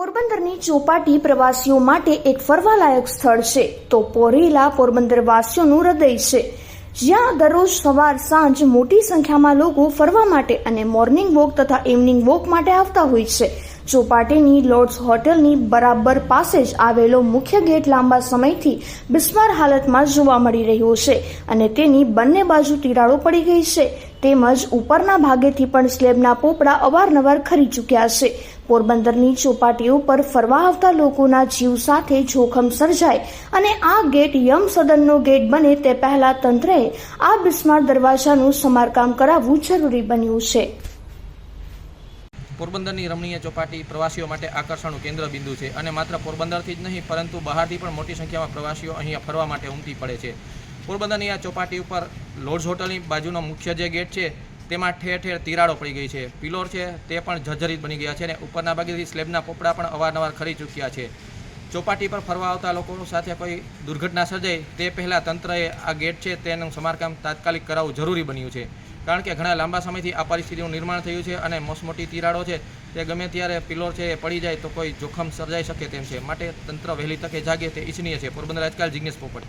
પોરબંદરની ચોપાટી પ્રવાસીઓ માટે એક ફરવાલાયક સ્થળ છે. તો પોરેલા પોરબંદરવાસીઓનું હૃદય છે. જ્યાં દરરોજ સવાર સાંજ મોટી સંખ્યામાં લોકો ફરવા માટે અને મોર્નિંગ વોક તથા ઇવનિંગ વોક માટે આવતા હોય છે. ચોપાટીની લોર્ડ્સ હોટેલની બરાબર પાસે જ આવેલો મુખ્ય ગેટ લાંબા સમયથી બિસ્માર હાલતમાં જોવા મળી રહ્યો છે અને તેની બંને બાજુ તિરાડો પડી ગઈ છે. તેમજ ઉપરના ભાગેથી પણ સ્લેબના પોપડા અવારનવાર ખરી ચૂક્યા છે. પોરબંદરની ચોપાટી ઉપર ફરવા આવતા લોકોના જીવ સાથે જોખમ સર્જાય અને આ ગેટ યમ સદનનો ગેટ બને તે પહેલા તંત્રએ આ બિસ્માર દરવાજાનું સમારકામ કરાવવું જરૂરી બન્યું છે. પોરબંદરની રમણીય ચોપાટી પ્રવાસીઓ માટે આકર્ષણનું કેન્દ્ર બિંદુ છે અને માત્ર પોરબંદરથી જ નહીં, પરંતુ બહારથી પણ મોટી સંખ્યામાં પ્રવાસીઓ અહીંયા ફરવા માટે ઉમટી પડે છે. પોરબંદરની આ ચોપાટી ઉપર લોર્ડ્સ હોટલની બાજુનો મુખ્ય જે ગેટ છે તેમાં ઠેર ઠેર તિરાડો પડી ગઈ છે. પિલોર છે, તે પણ જર્જરિત બની ગયા છે અને ઉપરના ભાગેથી સ્લેબના પોપડા પણ અવારનવાર ખરી ચૂક્યા છે. ચોપાટી પર ફરવા આવતા લોકો સાથે કોઈ દુર્ઘટના સર્જાય, તે પહેલાં તંત્રએ આ ગેટ છે તેનું સમારકામ તાત્કાલિક કરાવવું જરૂરી બન્યું છે. કારણ કે ઘણા લાંબા સમયથી આ પરિસ્થિતિનું નિર્માણ થયું છે અને મોસમોટી તિરાડો છે, તે ગમે ત્યારે પિલોર છે એ પડી જાય તો કોઈ જોખમ સર્જાઈ શકે તેમ છે. માટે તંત્ર વહેલી તકે જાગે તે ઈચ્છનીય છે. પોરબંદર આજકાલ જિજ્ઞેસ પોપટ.